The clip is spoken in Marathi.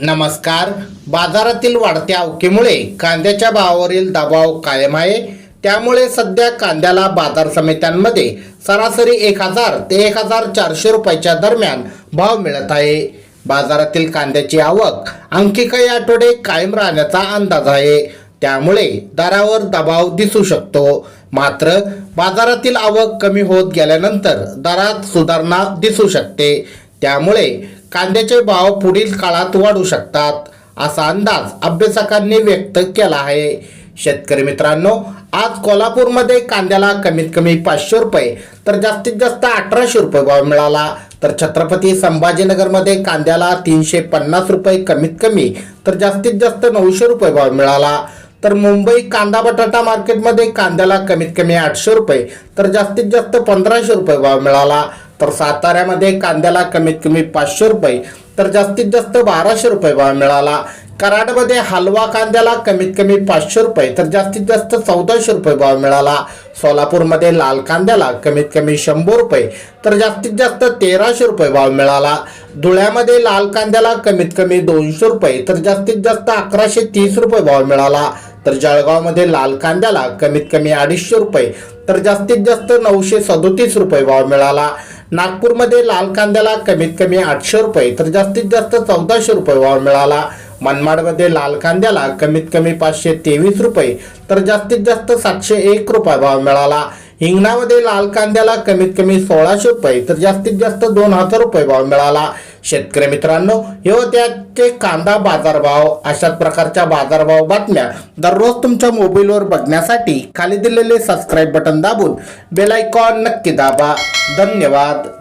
नमस्कार. बाजारातील वाढत्या अवकीमुळे कांद्याच्या भावावरील दबाव कायम आहे. त्यामुळे सध्या कांद्याला बाजार समित्यांमध्ये सरासरी एक हजार ते एक हजार चारशे रुपयाच्या दरम्यान भाव मिळत आहे. बाजारातील कांद्याची आवक आणखी काही आठवडे कायम राहण्याचा अंदाज आहे. त्यामुळे दरावर दबाव दिसू शकतो. मात्र बाजारातील आवक कमी होत गेल्यानंतर दरात सुधारणा दिसू शकते. त्यामुळे कांद्याचे भाव पुढील काळात वाढू शकतात असा अंदाज अभ्यासकांनी व्यक्त केला आहे. शेतकरी मित्रांनो आज कोल्हापूरमध्ये कांद्याला कमीत कमी पाचशे रुपये तर जास्तीत जास्त अठराशे रुपये भाव मिळाला. तर छत्रपती संभाजीनगरमध्ये कांद्याला तीनशे पन्नास रुपये कमीत कमी तर जास्तीत जास्त नऊशे रुपये भाव मिळाला. तर मुंबई कांदा बटाटा मार्केटमध्ये कांद्याला कमीत कमी आठशे रुपये तर जास्तीत जास्त पंधराशे रुपये भाव मिळाला. तर साताऱ्यामध्ये कांद्याला कमीत कमी पाचशे रुपये तर जास्तीत जास्त बाराशे रुपये भाव मिळाला. कराडमध्ये हलवा कांद्याला कमीत कमी पाचशे रुपये तर जास्तीत जास्त चौदाशे रुपये भाव मिळाला. सोलापूरमध्ये लाल कांद्याला कमीत कमी शंभर रुपये तर जास्तीत जास्त तेराशे रुपये भाव मिळाला. धुळ्यामध्ये लाल कांद्याला कमीत कमी दोनशे रुपये तर जास्तीत जास्त अकराशे तीस रुपये भाव मिळाला. तर जळगावमध्ये लाल कांद्याला कमीत कमी अडीचशे रुपये तर जास्तीत जास्त नऊशे सदोतीस रुपये भाव मिळाला. नागपूरमध्ये लाल कांद्याला कमीत कमी आठशे रुपये तर जास्तीत जास्त चौदाशे रुपये भाव मिळाला. मनमाडमध्ये लाल कांद्याला कमीत कमी पाचशे तेवीस रुपये तर जास्तीत जास्त सातशे एक रुपये भाव मिळाला. हिंगणामध्ये लाल कांद्याला कमीत कमी सोळाशे रुपये तर जास्तीत जास्त दोन हजार रुपये भाव मिळाला. शेतकरी मित्रांनो हे होते आजचे कांदा बाजारभाव अशाच प्रकारच्या बाजारभाव बातम्या दररोज तुमच्या मोबाईलवर बघण्यासाठी खाली दिलेले सबस्क्राईब बटन दाबून बेलायकॉन नक्की दाबा. धन्यवाद.